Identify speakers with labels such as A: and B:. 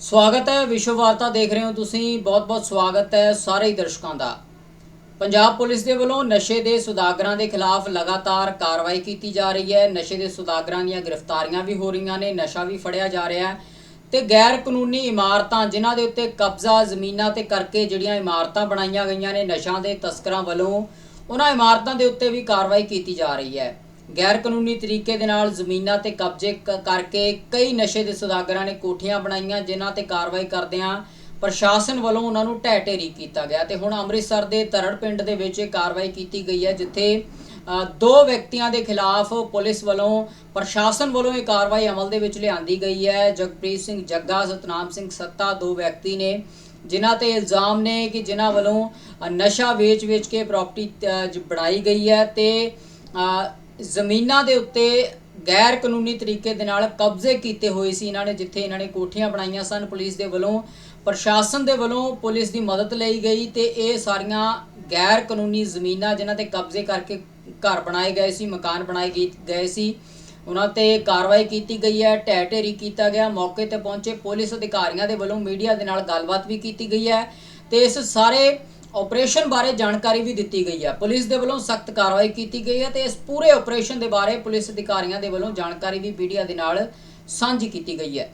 A: ਸਵਾਗਤ ਹੈ ਵਿਸ਼ਵ ਵਾਰਤਾ ਦੇਖ ਰਹੇ ਹੋ ਤੁਸੀਂ, ਬਹੁਤ-ਬਹੁਤ ਸਵਾਗਤ ਹੈ ਸਾਰੇ ਹੀ ਦਰਸ਼ਕਾਂ ਦਾ। ਪੰਜਾਬ ਪੁਲਿਸ ਦੇ ਵੱਲੋਂ ਨਸ਼ੇ ਦੇ ਸੁਦਾਗਰਾਂ ਦੇ ਖਿਲਾਫ ਲਗਾਤਾਰ ਕਾਰਵਾਈ ਕੀਤੀ ਜਾ ਰਹੀ ਹੈ। ਨਸ਼ੇ ਦੇ ਸੁਦਾਗਰਾਂ ਦੀਆਂ ਗ੍ਰਿਫਤਾਰੀਆਂ ਵੀ ਹੋ ਰਹੀਆਂ ਨੇ, ਨਸ਼ਾ ਵੀ ਫੜਿਆ ਜਾ ਰਿਹਾ ਹੈ ਤੇ ਗੈਰ ਕਾਨੂੰਨੀ ਇਮਾਰਤਾਂ ਜਿਨ੍ਹਾਂ ਦੇ ਉੱਤੇ ਕਬਜ਼ਾ ਜ਼ਮੀਨਾਂ ਤੇ ਕਰਕੇ ਜਿਹੜੀਆਂ ਇਮਾਰਤਾਂ ਬਣਾਈਆਂ ਗਈਆਂ ਨੇ ਨਸ਼ਾ ਦੇ ਤਸਕਰਾਂ ਵੱਲੋਂ, ਉਹਨਾਂ ਇਮਾਰਤਾਂ ਦੇ ਉੱਤੇ ਵੀ ਕਾਰਵਾਈ ਕੀਤੀ ਜਾ ਰਹੀ ਹੈ। ਗੈਰ ਕਾਨੂੰਨੀ ਤਰੀਕੇ ਦੇ ਨਾਲ ਜ਼ਮੀਨਾਂ ਤੇ ਕਬਜ਼ੇ ਕ- ਕਰਕੇ ਕਈ ਨਸ਼ੇ ਦੇ ਸੌਦਾਗਰਾਂ ਨੇ ਕੋਠੀਆਂ ਬਣਾਈਆਂ, ਜਿਨ੍ਹਾਂ ਤੇ ਕਾਰਵਾਈ ਕਰਦਿਆਂ ਪ੍ਰਸ਼ਾਸਨ ਵੱਲੋਂ ਉਹਨਾਂ ਨੂੰ ਢਹਿ ਢੇਰੀ ਕੀਤਾ ਗਿਆ। ਤੇ ਹੁਣ ਅੰਮ੍ਰਿਤਸਰ ਦੇ ਤਰੜ ਪਿੰਡ ਦੇ ਵਿੱਚ ਇਹ ਕਾਰਵਾਈ ਕੀਤੀ ਗਈ ਹੈ, ਜਿੱਥੇ ਦੋ ਵਿਅਕਤੀਆਂ ਦੇ ਖਿਲਾਫ ਪੁਲਿਸ ਵੱਲੋਂ, ਪ੍ਰਸ਼ਾਸਨ ਵੱਲੋਂ ਇਹ ਕਾਰਵਾਈ ਅਮਲ ਦੇ ਵਿੱਚ ਲਿਆਂਦੀ ਗਈ ਹੈ। ਜਗਪ੍ਰੀਤ ਸਿੰਘ ਜੱਗਾ, ਸਤਨਾਮ ਸਿੰਘ ਸੱਤਾ, ਦੋ ਵਿਅਕਤੀ ਨੇ, ਜਿਨ੍ਹਾਂ ਤੇ ਇਲਜ਼ਾਮ ਨੇ ਕਿ ਜਿਨ੍ਹਾਂ ਵੱਲੋਂ ਨਸ਼ਾ ਵੇਚ-ਵੇਚ ਕੇ ਪ੍ਰਾਪਰਟੀ ਬਣਾਈ ਗਈ ਹੈ ਤੇ ਜ਼ਮੀਨਾਂ ਦੇ ਉੱਤੇ ਗੈਰ ਕਾਨੂੰਨੀ ਤਰੀਕੇ ਦੇ ਨਾਲ ਕਬਜ਼ੇ ਕੀਤੇ ਹੋਏ ਸੀ ਇਹਨਾਂ ਨੇ, ਜਿੱਥੇ ਇਹਨਾਂ ਨੇ ਕੋਠੀਆਂ ਬਣਾਈਆਂ ਸਨ ਪੁਲਿਸ ਦੇ ਵੱਲੋਂ। ਪ੍ਰਸ਼ਾਸਨ ਦੇ ਵੱਲੋਂ ਪੁਲਿਸ ਦੀ ਮਦਦ ਲਈ ਗਈ ਤੇ ਇਹ ਸਾਰੀਆਂ ਗੈਰ ਕਾਨੂੰਨੀ ਜ਼ਮੀਨਾਂ ਜਿਨ੍ਹਾਂ ਤੇ ਕਬਜ਼ੇ ਕਰਕੇ ਘਰ ਬਣਾਏ ਗਏ ਸੀ, ਮਕਾਨ ਬਣਾਏ ਗਏ- ਗਏ ਸੀ, ਉਹਨਾਂ ਤੇ ਕਾਰਵਾਈ ਕੀਤੀ ਗਈ ਹੈ ਢਹਿ ਢੇਰੀ ਕੀਤਾ ਗਿਆ। ਮੌਕੇ ਤੇ ਪਹੁੰਚੇ ਪੁਲਿਸ ਅਧਿਕਾਰੀਆਂ ਦੇ ਵੱਲੋਂ ਮੀਡੀਆ ਦੇ ਨਾਲ ਗੱਲਬਾਤ ਵੀ ਕੀਤੀ ਗਈ ਹੈ ਤੇ ਇਸ ਸਾਰੇ ਆਪਰੇਸ਼ਨ ਬਾਰੇ ਜਾਣਕਾਰੀ ਵੀ ਦਿੱਤੀ ਗਈ ਹੈ। ਪੁਲਿਸ ਦੇ ਵੱਲੋਂ ਸਖਤ ਕਾਰਵਾਈ ਕੀਤੀ ਗਈ ਹੈ ਤੇ ਇਸ ਪੂਰੇ ਆਪਰੇਸ਼ਨ ਦੇ ਬਾਰੇ ਪੁਲਿਸ ਅਧਿਕਾਰੀਆਂ ਦੇ ਵੱਲੋਂ ਜਾਣਕਾਰੀ ਵੀ ਮੀਡੀਆ ਦੇ ਨਾਲ ਸਾਂਝੀ ਕੀਤੀ ਗਈ ਹੈ।